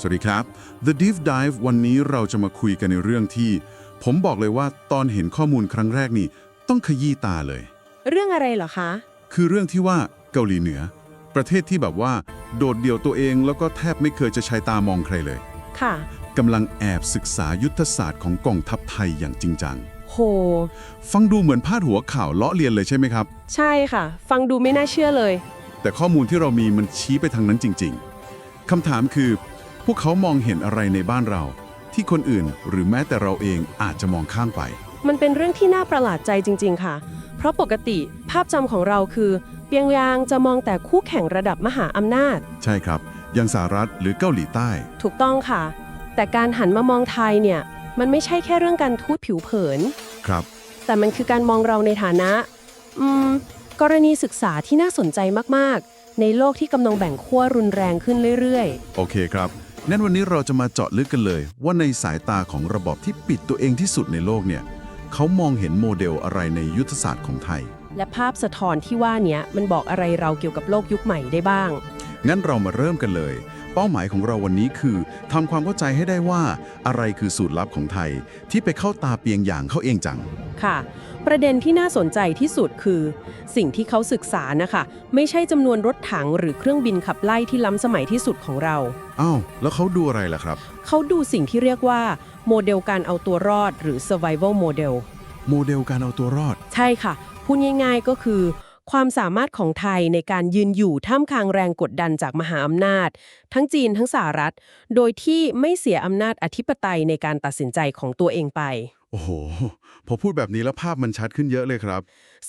สวัสดีครับ The Deep Dive วันนี้เราจะมาคุยกันในเรื่องที่ ผมบอกเลยว่าตอนเห็นข้อมูลครั้งแรกนี่ ต้องขยี้ตาเลย เรื่องอะไรเหรอคะ คือเรื่องที่ว่าเกาหลีเหนือ ประเทศที่แบบว่า โดดเดี่ยวตัวเองแล้วก็แทบไม่เคยจะใช้ตามองใครเลยค่ะกำลังแอบศึกษายุทธศาสตร์ของกองทัพไทยอย่างจริงจังโห ฟังดูเหมือนพาดหัวข่าวเลาะเรียนเลยใช่ไหมครับ ใช่ค่ะ ฟังดูไม่น่าเชื่อเลย แต่ข้อมูลที่เรามีมันชี้ไปทางนั้นจริง ๆคำถามคือพ วกเขามองเห็นอะไรในบ้านเรา ที่คนอื่นหรือแม้แต่เราเองอาจจะมองข้ามไป มันเป็นเรื่องที่น่าประหลาดใจจริง ๆ ค่ะ เพราะปกติภาพจำของเราคือ เปียงยางจะมองแต่คู่แข่งระดับมหาอำนาจ ใช่ครับ อย่างสหรัฐหรือเกาหลีใต้ ถูกต้องค่ะ แต่การหันมามองไทยเนี่ย มันไม่ใช่แค่เรื่องการทูตผิวเผิน ครับ แต่มันคือการมองเราในฐานะ อืม กรณีศึกษาที่น่าสนใจมากๆ ในโลกที่กำลังแบ่งขั้วรุนแรงขึ้นเรื่อยโอเคครับ งั้นวันนี้เราจะมาเจาะลึกกันเลย ว่าในสายตาของระบอบที่ปิดตัวเองที่สุดในโลกเนี่ยเขามองเห็นโมเดลอะไรในยุทธศาสตร์ของไทยๆและภาพสะท้อนที่ว่าเนี้ยมันบอกอะไรเราเกี่ยวกับโลกยุคใหม่ได้บ้าง งั้นเรามาเริ่มกันเลย เป้าหมายของเราวันนี้คือทำความเข้าใจให้ได้ว่าอะไรคือสูตรลับของไทย ที่ไปเข้าตาเปียงอย่างเขาเองจัง ค่ะ ประเด็นที่น่าสนใจที่สุดคือ สิ่งที่เขาศึกษานะคะ ไม่ใช่จำนวนรถถังหรือเครื่องบินขับไล่ที่ล้ำสมัยที่สุดของเรา อ้าว แล้วเขาดูอะไรล่ะครับ เขาดูสิ่งที่เรียกว่า โมเดลการเอาตัวรอด หรือ survival model โมเดลการเอาตัวรอด ใช่ค่ะ พูดง่าย ๆก็คือ ความสามารถของไทยในการยืนอยู่ท่ามกลางแรงกดดันจากมหาอำนาจ ทั้งจีนทั้งสหรัฐ โดยที่ไม่เสียอำนาจอธิปไตยในการตัดสินใจของตัวเองไป โอ้โห พอพูดแบบนี้แล้วภาพมันชัดขึ้นเยอะเลยครับ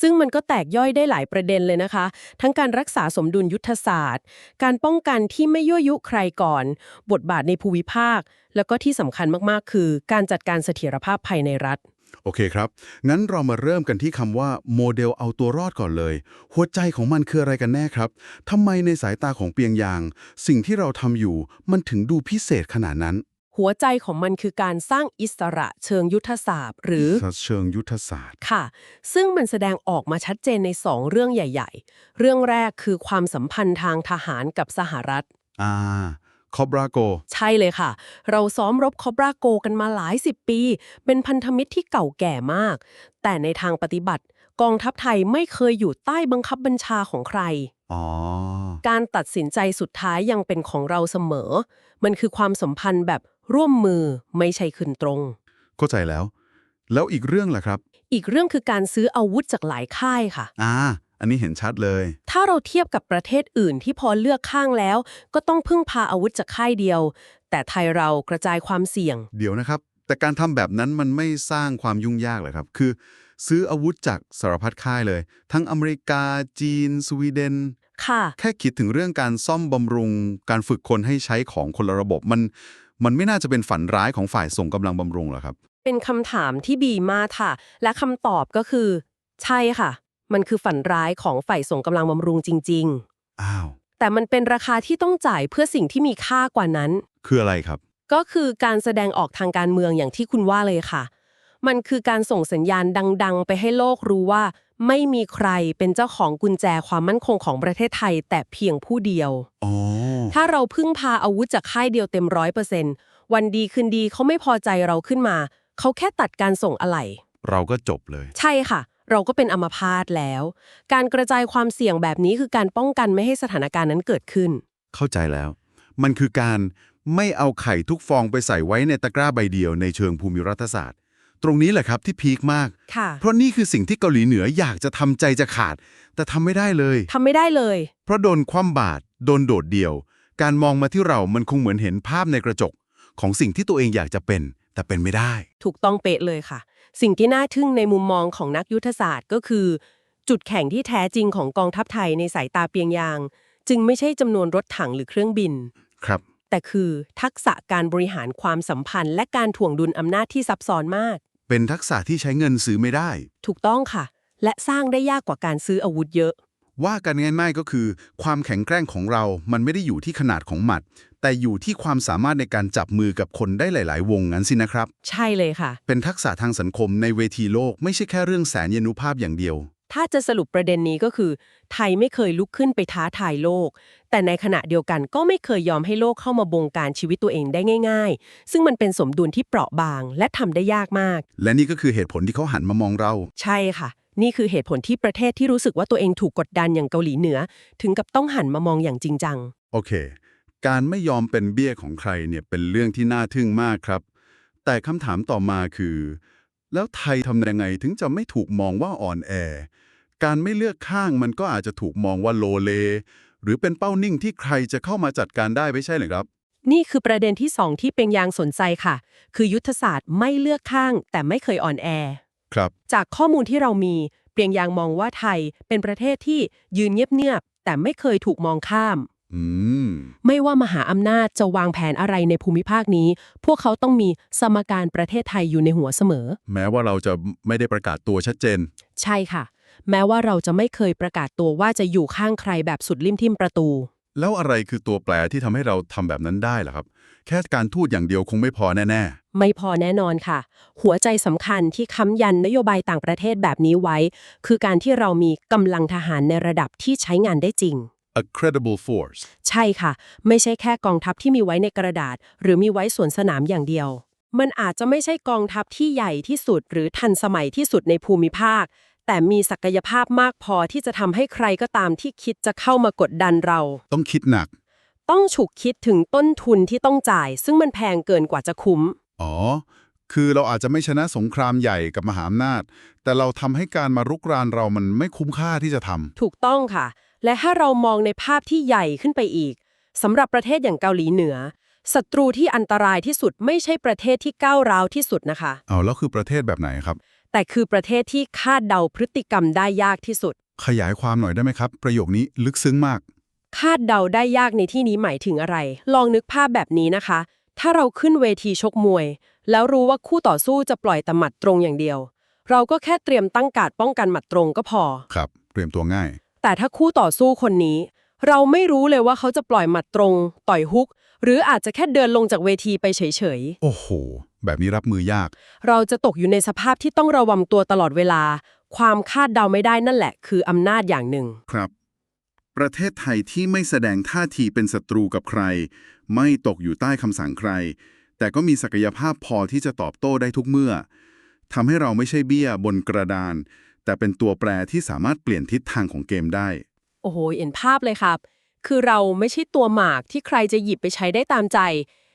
ซึ่งมันก็แตกย่อยได้หลายประเด็นเลยนะคะ ทั้งการรักษาสมดุลยุทธศาสตร์ การป้องกันที่ไม่ยั่วยุใครก่อน บทบาทในภูมิภาค แล้วก็ที่สำคัญมากๆ คือ การจัดการเสถียรภาพภายในรัฐ โอเคครับ งั้นเรามาเริ่มกันที่คำว่าโมเดลเอาตัวรอดก่อนเลย หัวใจของมันคืออะไรกันแน่ครับทำไมในสายตาของเปียงยาง สิ่งที่เราทำอยู่มันถึงดูพิเศษขนาดนั้น หัวใจของมันคือการสร้างอิสระเชิงยุทธศาสตร์หรือเชิงยุทธศาสตร์ค่ะ ซึ่งมันแสดงออกมาชัดเจนใน 2 เรื่องใหญ่ ๆ เรื่องแรกคือความสัมพันธ์ทางทหารกับสหรัฐ อ่าคอบราโก ใช่เลยค่ะ เราซ้อมรบคอบราโกกันมาหลายสิบปี เป็นพันธมิตรที่เก่าแก่มาก แต่ในทางปฏิบัติ กองทัพไทยไม่เคยอยู่ใต้บังคับบัญชาของใครอ๋อการตัดสินใจสุดท้ายยังเป็นของเราเสมอ มันคือความสัมพันธ์แบบ ร่วมมือไม่ใช่ขึ้นตรง เข้าใจแล้ว แล้วอีกเรื่องล่ะครับ อีกเรื่องคือการซื้ออาวุธจากหลายค่ายค่ะ อ่า อันนี้เห็นชัดเลย ถ้าเราเทียบกับประเทศอื่นที่พอเลือกข้างแล้ว ก็ต้องพึ่งพาอาวุธจากค่ายเดียว แต่ไทยเรากระจายความเสี่ยง เดี๋ยวนะครับ แต่การทำแบบนั้นมันไม่สร้างความยุ่งยากเลยครับ คือ ซื้ออาวุธจากสารพัดค่ายเลย ทั้งอเมริกา จีน สวีเดน ค่ะ แค่คิดถึงเรื่องการซ่อมบำรุง การฝึกคนให้ใช้ของคนละระบบมัน มันไม่น่าจะเป็นฝันร้ายของฝ่ายส่งกำลังบำรุงหรอครับ เป็นคำถามที่ดีมากค่ะ และคำตอบก็คือ ใช่ค่ะ มันคือฝันร้ายของฝ่ายส่งกำลังบำรุงจริงอ้าวๆแต่มันเป็นราคาที่ต้องจ่ายเพื่อสิ่งที่มีค่ากว่านั้น คืออะไรครับ ก็คือการแสดงออกทางการเมืองอย่างที่คุณว่าเลยค่ะ มันคือการส่งสัญญาณดัง ๆ ไปให้โลกรู้ว่า ไม่มีใครเป็นเจ้าของกุญแจความมั่นคงของประเทศไทย แต่เพียงผู้เดียว อ๋อ ถ้าเราพึ่งพาอาวุธจากค่ายเดียวเต็มร้อยเปอร์เซ็นต์วันดีคืนดีเขาไม่พอใจเราขึ้นมา เขาแค่ตัดการส่งอะไหล่เราก็จบเลย ใช่ค่ะ เราก็เป็นอัมพาตแล้ว การกระจายความเสี่ยงแบบนี้คือการป้องกันไม่ให้สถานการณ์นั้นเกิดขึ้น เข้าใจแล้ว มันคือการไม่เอาไข่ทุกฟองไปใส่ไว้ในตะกร้าใบเดียวในเชิงภูมิรัฐศาสตร์ ตรงนี้แหละครับที่พีคมาก ค่ะ เพราะนี่คือสิ่งที่เกาหลีเหนืออยากจะทำใจจะขาด แต่ทำไม่ได้เลย ทำไม่ได้เลย เพราะโดนคว่ำบาตรโดนโดดเดี่ยว การมองมาที่เรามันคงเหมือนเห็นภาพในกระจก ของสิ่งที่ตัวเองอยากจะเป็น แต่เป็นไม่ได้ ถูกต้องเป๊ะเลยค่ะ สิ่งที่น่าทึ่งในมุมมองของนักยุทธศาสตร์ก็คือ จุดแข็งที่แท้จริงของกองทัพไทยในสายตาเปียงยาง จึงไม่ใช่จำนวนรถถังหรือเครื่องบิน ครับ แต่คือทักษะการบริหารความสัมพันธ์ และการถ่วงดุลอำนาจที่ซับซ้อนมาก เป็นทักษะที่ใช้เงินซื้อไม่ได้ ถูกต้องค่ะ และสร้างได้ยากกว่าการซื้ออาวุธเยอะ ว่ากันง่ายๆก็คือ ความแข็งแกร่งของเรา มันไม่ได้อยู่ที่ขนาดของหมัด แต่อยู่ที่ความสามารถในการจับมือกับคนได้หลาย ๆ วงงั้นสินะครับ ใช่เลยค่ะ เป็นทักษะทางสังคมในเวทีโลกไม่ใช่แค่เรื่องแสนยนุภาพอย่างเดียว ถ้าจะสรุปประเด็นนี้ก็คือ ไทยไม่เคยลุกขึ้นไปท้าทายโลก แต่ในขณะเดียวกันก็ไม่เคยยอมให้โลกเข้ามาบงการชีวิตตัวเองได้ง่าย ๆ ซึ่งมันเป็นสมดุลที่เปราะบางและทำได้ยากมาก และนี่ก็คือเหตุผลที่เขาหันมามองเรา ใช่ค่ะ นี่คือเหตุผลที่ประเทศที่รู้สึกว่าตัวเองถูกกดดันอย่างเกาหลีเหนือ ถึงกับต้องหันมามองอย่างจริงจัง โอเค การไม่ยอมเป็นเบี้ยของใครเนี่ยเป็นเรื่องที่น่าทึ่งมากครับ แต่คำถามต่อมาคือ แล้วไทยทำยังไงถึงจะไม่ถูกมองว่าอ่อนแอ การไม่เลือกข้างมันก็อาจจะถูกมองว่าโลเล หรือเป็นเป้านิ่งที่ใครจะเข้ามาจัดการได้ไม่ใช่เหรือครับนี่คือประเด็นที่สองที่เป็งยางสนใจค่ะ คือยุทธศาสตร์ไม่เลือกข้างแต่ไม่เคยอ่อนแอ ครับจากข้อมูลที่เรามีเปียงยางมองว่าไทยเป็นประเทศที่ยืนเงียบๆแต่ไม่เคยถูกมองข้าม อืม ไม่ว่ามหาอำนาจจะวางแผนอะไรในภูมิภาคนี้ พวกเขาต้องมีสมการประเทศไทยอยู่ในหัวเสมอ แม้ว่าเราจะไม่ได้ประกาศตัวชัดเจน ใช่ค่ะ แม้ว่าเราจะไม่เคยประกาศตัวว่าจะอยู่ข้างใครแบบสุดริมทิ่มประตู แล้วอะไรคือตัวแปรที่ทำให้เราทำแบบนั้นได้ล่ะครับ แค่การทูตอย่างเดียวคงไม่พอแน่ไม่พอแน่นอนค่ะ หัวใจสำคัญที่ค้ำยันนโยบายต่างประเทศแบบนี้ไว้ คือการที่เรามีกำลังทหารในระดับที่ใช้งานได้จริงๆ a credible force ใช่ค่ะ ไม่ใช่แค่กองทัพที่มีไว้ในกระดาษ หรือมีไว้สวนสนามอย่างเดียว มันอาจจะไม่ใช่กองทัพที่ใหญ่ที่สุด หรือทันสมัยที่สุดในภูมิภาค แต่มีศักยภาพมากพอที่จะทำให้ใครก็ตามที่คิดจะเข้ามากดดันเรา ต้องคิดหนัก ต้องฉุกคิดถึงต้นทุนที่ต้องจ่าย ซึ่งมันแพงเกินกว่าจะคุ้ม อ๋อ คือเราอาจจะไม่ชนะสงครามใหญ่กับมหาอำนาจ แต่เราทำให้การมารุกรานเรามันไม่คุ้มค่าที่จะทำถูกต้องค่ะ และถ้าเรามองในภาพที่ใหญ่ขึ้นไปอีกสำหรับประเทศอย่างเกาหลีเหนือศัตรูที่อันตรายที่สุดไม่ใช่ประเทศที่ก้าวร้าวที่สุดนะคะ เอาแล้วคือประเทศแบบไหนครับ แต่คือประเทศที่คาดเดาพฤติกรรมได้ยากที่สุด ขยายความหน่อยได้ไหมครับ ประโยคนี้ลึกซึ้งมาก คาดเดาได้ยากในที่นี้หมายถึงอะไร ลองนึกภาพแบบนี้นะคะ ถ้าเราขึ้นเวทีชกมวย แล้วรู้ว่าคู่ต่อสู้จะปล่อยแต่หมัดตรงอย่างเดียว เราก็แค่เตรียมตั้งการดป้องกันหมัดตรงก็พอ ครับ เตรียมตัวง่าย แต่ถ้าคู่ต่อสู้คนนี้ เราไม่รู้เลยว่าเขาจะปล่อยหมัดตรง ต่อยฮุก หรืออาจจะแค่เดินลงจากเวทีไปเฉยโอ้โห แบบนี้รับมือยากๆเราจะตกอยู่ในสภาพที่ต้องระวังตัวตลอดเวลา ความคาดเดาไม่ได้นั่นแหละ คืออำนาจอย่างหนึ่ง ครับ ประเทศไทยที่ไม่แสดงท่าทีเป็นศัตรูกับใคร ไม่ตกอยู่ใต้คำสั่งใคร แต่ก็มีศักยภาพพอที่จะตอบโต้ได้ทุกเมื่อทำให้เราไม่ใช่เบี้ยบนกระดาน แต่เป็นตัวแปรที่สามารถเปลี่ยนทิศทางของเกมได้ โอ้โหเห็นภาพเลยครับ คือเราไม่ใช่ตัวหมากที่ใครจะหยิบไปใช้ได้ตามใจ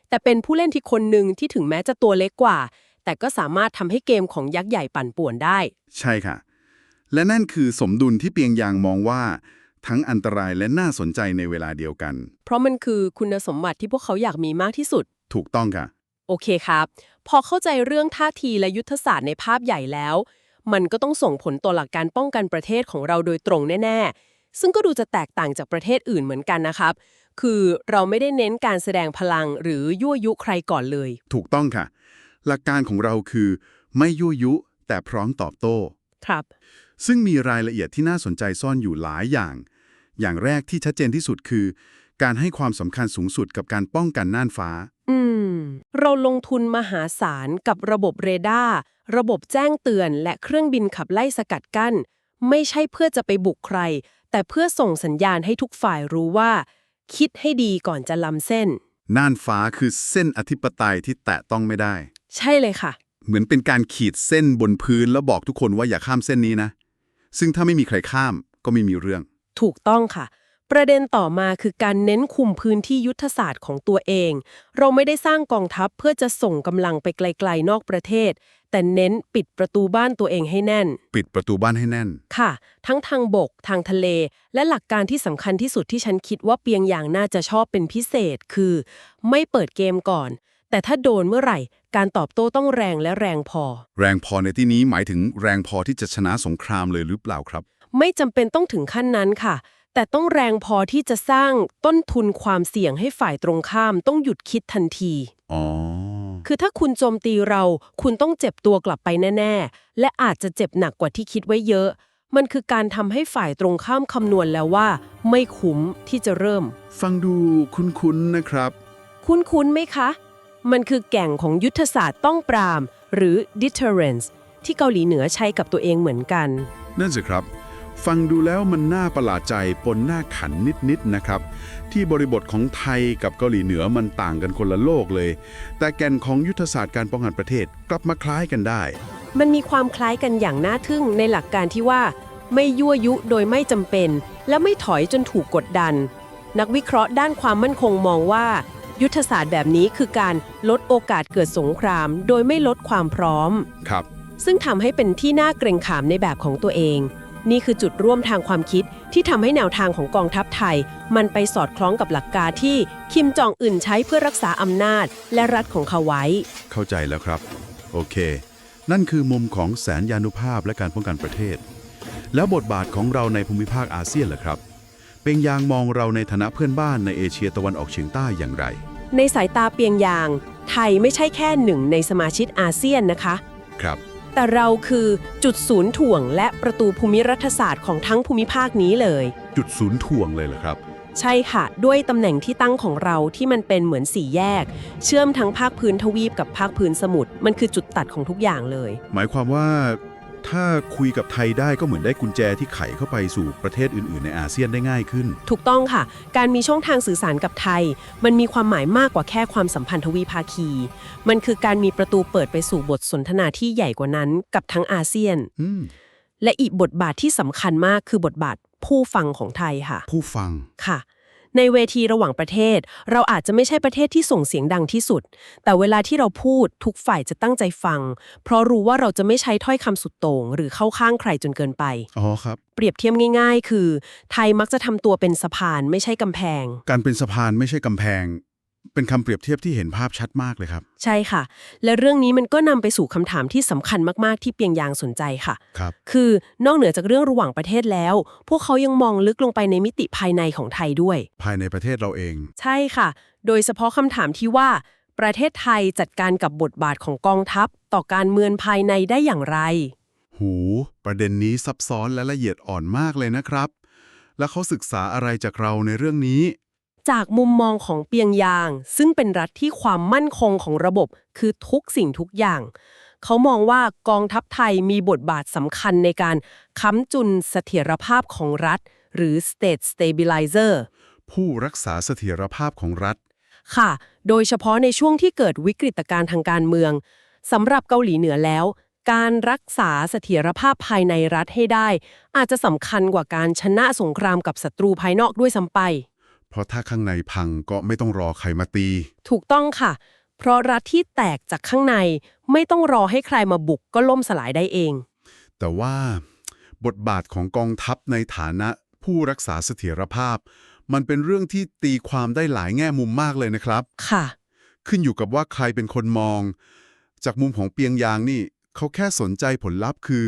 แต่เป็นผู้เล่นที่คนหนึ่งที่ถึงแม้จะตัวเล็กกว่า แต่ก็สามารถทำให้เกมของยักษ์ใหญ่ปั่นป่วนได้ ใช่ค่ะ และนั่นคือสมดุลที่เปียงยางมองว่า ทั้งอันตรายและน่าสนใจในเวลาเดียวกัน เพราะมันคือคุณสมบัติที่พวกเขาอยากมีมากที่สุด ถูกต้องค่ะ โอเคครับ พอเข้าใจเรื่องท่าทีและยุทธศาสตร์ในภาพใหญ่แล้ว มันก็ต้องส่งผลต่อหลักการป้องกันประเทศของเราโดยตรงแน่ ๆ ซึ่งก็ดูจะแตกต่างจากประเทศอื่นเหมือนกันนะครับ คือเราไม่ได้เน้นการแสดงพลังหรือยั่วยุใครก่อนเลย ถูกต้องค่ะ หลักการของเราคือ ไม่ยั่วยุ แต่พร้อมตอบโต้ ครับ ซึ่งมีรายละเอียดที่น่าสนใจซ่อนอยู่หลายอย่าง อย่างแรกที่ชัดเจนที่สุดคือ การให้ความสำคัญสูงสุดกับการป้องกันน่านฟ้า อืม เราลงทุนมหาศาลกับระบบเรดาร์ระบบแจ้งเตือน และเครื่องบินขับไล่สกัดกั้น ไม่ใช่เพื่อจะไปบุกใคร แต่เพื่อส่งสัญญาณให้ทุกฝ่ายรู้ว่า คิดให้ดีก่อนจะล้ำเส้น น่านฟ้าคือเส้นอธิปไตยที่แตะต้องไม่ได้ ใช่เลยค่ะ เหมือนเป็นการขีดเส้นบนพื้นแล้วบอกทุกคนว่าอย่าข้ามเส้นนี้นะ ซึ่งถ้าไม่มีใครข้ามก็ไม่มีเรื่อง ถูกต้องค่ะ ประเด็นต่อมาคือการเน้นคุมพื้นที่ยุทธศาสตร์ของตัวเอง เราไม่ได้สร้างกองทัพเพื่อจะส่งกำลังไปไกล ๆ นอกประเทศ แต่เน้นปิดประตูบ้านตัวเองให้แน่น ปิดประตูบ้านให้แน่น ค่ะ ทั้งทางบก ทางทะเล และหลักการที่สำคัญที่สุดที่ฉันคิดว่าเปียงอย่างน่าจะชอบเป็นพิเศษคือ ไม่เปิดเกมก่อน แต่ถ้าโดนเมื่อไหร่ การตอบโต้ต้องแรงและแรงพอ แรงพอในที่นี้หมายถึงแรงพอที่จะชนะสงครามเลยหรือเปล่าครับ ไม่จำเป็นต้องถึงขั้นนั้นค่ะ แต่ต้องแรงพอที่จะสร้างต้นทุนความเสี่ยงให้ฝ่ายตรงข้ามต้องหยุดคิดทันที อ๋อ คือถ้าคุณโจมตีเรา คุณต้องเจ็บตัวกลับไปแน่ ๆ และอาจจะเจ็บหนักกว่าที่คิดไว้เยอะ มันคือการทำให้ฝ่ายตรงข้ามคำนวณแล้วว่า ไม่คุ้มที่จะเริ่ม ฟังดูคุ้นๆนะครับ คุ้นๆไหมคะ มันคือแก่งของยุทธศาสตร์ต้องปราม หรือ deterrence ที่เกาหลีเหนือใช้กับตัวเองเหมือนกัน นั่นสิครับ ฟังดูแล้วมันน่าประหลาดใจปนหน้าขันนิดๆนะครับ ที่บริบทของไทยกับเกาหลีเหนือมันต่างกันคนละโลกเลย แต่แก่นของยุทธศาสตร์การป้องกันประเทศกลับมาคล้ายกันได้ มันมีความคล้ายกันอย่างน่าทึ่งในหลักการที่ว่า ไม่ยั่วยุโดยไม่จำเป็น และไม่ถอยจนถูกกดดัน นักวิเคราะห์ด้านความมั่นคงมองว่า ยุทธศาสตร์แบบนี้คือการลดโอกาสเกิดสงคราม โดยไม่ลดความพร้อม ครับ ซึ่งทำให้เป็นที่น่าเกรงขามในแบบของตัวเอง นี่คือจุดร่วมทางความคิดที่ทำให้แนวทางของกองทัพไทย มันไปสอดคล้องกับหลักการที่คิมจองอึนใช้เพื่อรักษาอำนาจและรัฐของเขาไว้ เข้าใจแล้วครับ โอเค นั่นคือมุมของแสนยานุภาพและการป้องกันประเทศ แล้วบทบาทของเราในภูมิภาคอาเซียนล่ะครับ เปียงยางมองเราในฐานะเพื่อนบ้านในเอเชียตะวันออกเฉียงใต้อย่างไร ในสายตาเปียงยาง ไทยไม่ใช่แค่หนึ่งในสมาชิกอาเซียนนะคะ ครับ แต่เราคือจุดศูนย์ถ่วงและประตูภูมิรัฐศาสตร์ของทั้งภูมิภาคนี้เลย จุดศูนย์ถ่วงเลยเหรอครับ ใช่ค่ะ ด้วยตำแหน่งที่ตั้งของเราที่มันเป็นเหมือนสี่แยก เชื่อมทั้งภาคพื้นทวีปกับภาคพื้นสมุทรมันคือจุดตัดของทุกอย่างเลย หมายความว่า ถ้าคุยกับไทยได้ก็เหมือนได้กุญแจที่ไขเข้าไปสู่ประเทศอื่นๆ ในอาเซียนได้ง่ายขึ้น ถูกต้องค่ะ การมีช่องทางสื่อสารกับไทย มันมีความหมายมากกว่าแค่ความสัมพันธ์ทวีภาคี มันคือการมีประตูเปิดไปสู่บทสนทนาที่ใหญ่กว่านั้นกับทั้งอาเซียนอืมและอีกบทบาทที่สำคัญมากคือบทบาทผู้ฟังของไทยค่ะ ผู้ฟังค่ะ ในเวทีระหว่างประเทศ เราอาจจะไม่ใช่ประเทศที่ส่งเสียงดังที่สุด แต่เวลาที่เราพูดทุกฝ่ายจะตั้งใจฟัง เพราะรู้ว่าเราจะไม่ใช้ถ้อยคำสุดโต่งหรือเข้าข้างใครจนเกินไป อ๋อครับ เปรียบเทียบง่าย ๆ คือ ไทยมักจะทำตัวเป็นสะพานไม่ใช่กำแพง การเป็นสะพานไม่ใช่กำแพง เป็นคำเปรียบเทียบที่เห็นภาพชัดมากเลยครับ ใช่ค่ะ และเรื่องนี้มันก็นำไปสู่คำถามที่สำคัญมากๆ ที่เปียงยางสนใจค่ะครับ คือนอกเหนือจากเรื่องระหว่างประเทศแล้ว พวกเขายังมองลึกลงไปในมิติภายในของไทยด้วย ภายในประเทศเราเอง ใช่ค่ะ โดยเฉพาะคำถามที่ว่า ประเทศไทยจัดการกับบทบาทของกองทัพ ต่อการเมืองภายในได้อย่างไร หู ประเด็นนี้ซับซ้อนและละเอียดอ่อนมากเลยนะครับ แล้วเขาศึกษาอะไรจากเราในเรื่องนี้ จากมุมมองของเปียงยาง ซึ่งเป็นรัฐที่ความมั่นคงของระบบ คือทุกสิ่งทุกอย่าง เขามองว่ากองทัพไทยมีบทบาทสำคัญในการค้ำจุนเสถียรภาพของรัฐ หรือ state stabilizer ผู้รักษาเสถียรภาพของรัฐ ค่ะ โดยเฉพาะในช่วงที่เกิดวิกฤตการณ์ทางการเมืองสำหรับเกาหลีเหนือแล้ว การรักษาเสถียรภาพภายในรัฐให้ได้ อาจจะสำคัญกว่าการชนะสงครามกับศัตรูภายนอกด้วยซ้ำไป เพราะถ้าข้างในพังก็ไม่ต้องรอใครมาตี ถูกต้องค่ะ เพราะรัฐที่แตกจากข้างในไม่ต้องรอให้ใครมาบุกก็ล่มสลายได้เอง แต่ว่าบทบาทของกองทัพในฐานะผู้รักษาเสถียรภาพ มันเป็นเรื่องที่ตีความได้หลายแง่มุมมากเลยนะครับ ค่ะ ขึ้นอยู่กับว่าใครเป็นคนมอง จากมุมของเปียงยางนี่ เขาแค่สนใจผลลัพธ์คือ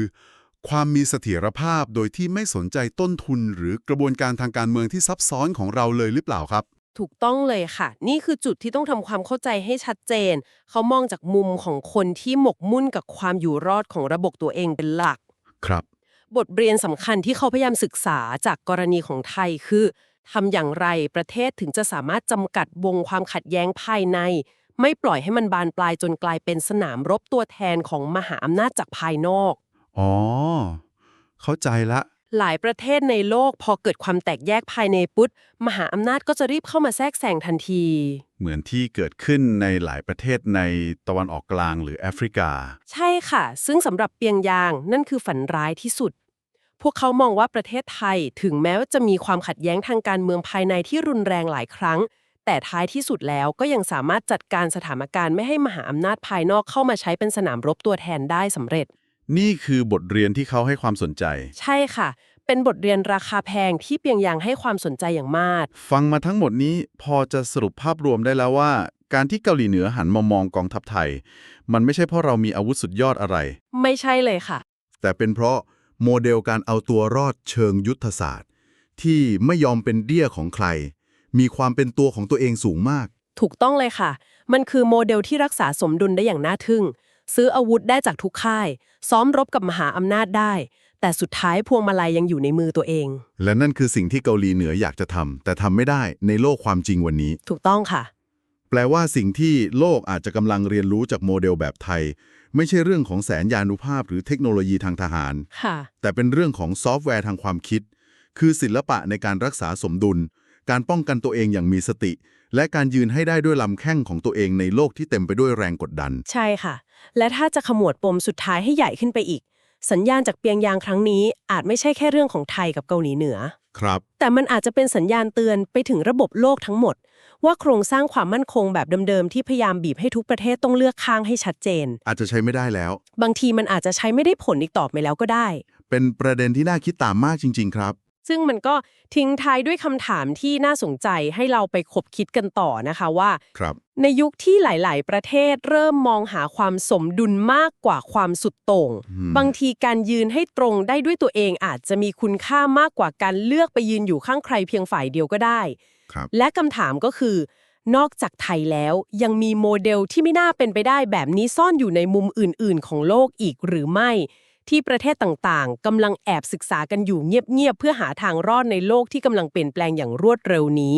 ความมีเสถียรภาพโดยที่ไม่สนใจต้นทุนหรือกระบวนการทางการเมืองที่ซับซ้อนของเราเลยหรือเปล่าครับ ถูกต้องเลยค่ะ นี่คือจุดที่ต้องทำความเข้าใจให้ชัดเจน เขามองจากมุมของคนที่หมกมุ่นกับความอยู่รอดของระบบตัวเองเป็นหลัก ครับ บทเรียนสำคัญที่เขาพยายามศึกษาจากกรณีของไทยคือทำอย่างไรประเทศถึงจะสามารถจำกัดวงความขัดแย้งภายใน ไม่ปล่อยให้มันบานปลายจนกลายเป็นสนามรบตัวแทนของมหาอำนาจจากภายนอก อ๋อ เข้าใจละ หลายประเทศในโลกพอเกิดความแตกแยกภายในปุ๊บมหาอำนาจก็จะรีบเข้ามาแทรกแซงทันที เหมือนที่เกิดขึ้นในหลายประเทศในตะวันออกกลางหรือแอฟริกา ใช่ค่ะ ซึ่งสำหรับเปียงยางนั่นคือฝันร้ายที่สุด พวกเขามองว่าประเทศไทยถึงแม้ว่าจะมีความขัดแย้งทางการเมืองภายในที่รุนแรงหลายครั้ง แต่ท้ายที่สุดแล้วก็ยังสามารถจัดการสถานการณ์ไม่ให้มหาอำนาจภายนอกเข้ามาใช้เป็นสนามรบตัวแทนได้สำเร็จ นี่คือบทเรียนที่เขาให้ความสนใจ ใช่ค่ะ เป็นบทเรียนราคาแพงที่เปียงยางให้ความสนใจอย่างมาก ฟังมาทั้งหมดนี้พอจะสรุปภาพรวมได้แล้วว่า การที่เกาหลีเหนือหันมามองกองทัพไทย มันไม่ใช่เพราะเรามีอาวุธสุดยอดอะไร ไม่ใช่เลยค่ะ แต่เป็นเพราะโมเดลการเอาตัวรอดเชิงยุทธศาสตร์ ที่ไม่ยอมเป็นเดี้ยของใคร มีความเป็นตัวของตัวเองสูงมาก ถูกต้องเลยค่ะ มันคือโมเดลที่รักษาสมดุลได้อย่างน่าทึ่ง ซื้ออาวุธได้จากทุกค่าย ซ้อมรบกับมหาอำนาจได้ แต่สุดท้ายพวงมาลัยยังอยู่ในมือตัวเอง และนั่นคือสิ่งที่เกาหลีเหนืออยากจะทำแต่ทำไม่ได้ในโลกความจริงวันนี้ ถูกต้องค่ะ แปลว่าสิ่งที่โลกอาจจะกำลังเรียนรู้จากโมเดลแบบไทย ไม่ใช่เรื่องของแสนยานุภาพหรือเทคโนโลยีทางทหาร ค่ะ แต่เป็นเรื่องของซอฟต์แวร์ทางความคิด คือศิลปะในการรักษาสมดุล การป้องกันตัวเองอย่างมีสติ และการยืนให้ได้ด้วยลำแข้งของตัวเองในโลกที่เต็มไปด้วยแรงกดดัน ใช่ค่ะ และถ้าจะขมวดปมสุดท้ายให้ใหญ่ขึ้นไปอีก สัญญาณจากเปียงยางครั้งนี้อาจไม่ใช่แค่เรื่องของไทยกับเกาหลีเหนือ ครับ แต่มันอาจจะเป็นสัญญาณเตือนไปถึงระบบโลกทั้งหมด ว่าโครงสร้างความมั่นคงแบบเดิมๆที่พยายามบีบให้ทุกประเทศต้องเลือกข้างให้ชัดเจน อาจจะใช้ไม่ได้แล้ว บางทีมันอาจจะใช้ไม่ได้ผลอีกต่อไปแล้วก็ได้ เป็นประเด็นที่น่าคิดตามมากจริง ๆ ครับ ซึ่งมันก็ทิ้งท้ายด้วยคำถามที่น่าสนใจให้เราไปคบคิดกันต่อนะคะว่าครับในยุคที่หลาย ๆ ประเทศเริ่มมองหาความสมดุลมากกว่าความสุดโต่งอืมบางทีการยืนให้ตรงได้ด้วยตัวเองอาจจะมีคุณค่ามากกว่าการเลือกไปยืนอยู่ข้างใครเพียงฝ่ายเดียวก็ได้ครับและคำถามก็คือ นอกจากไทยแล้วยังมีโมเดลที่ไม่น่าเป็นไปได้แบบนี้ซ่อนอยู่ในมุมอื่น ๆ ของโลกอีกหรือไม่ ที่ประเทศต่างๆกำลังแอบศึกษากันอยู่เงียบๆเพื่อหาทางรอดในโลกที่กำลังเปลี่ยนแปลงอย่างรวดเร็วนี้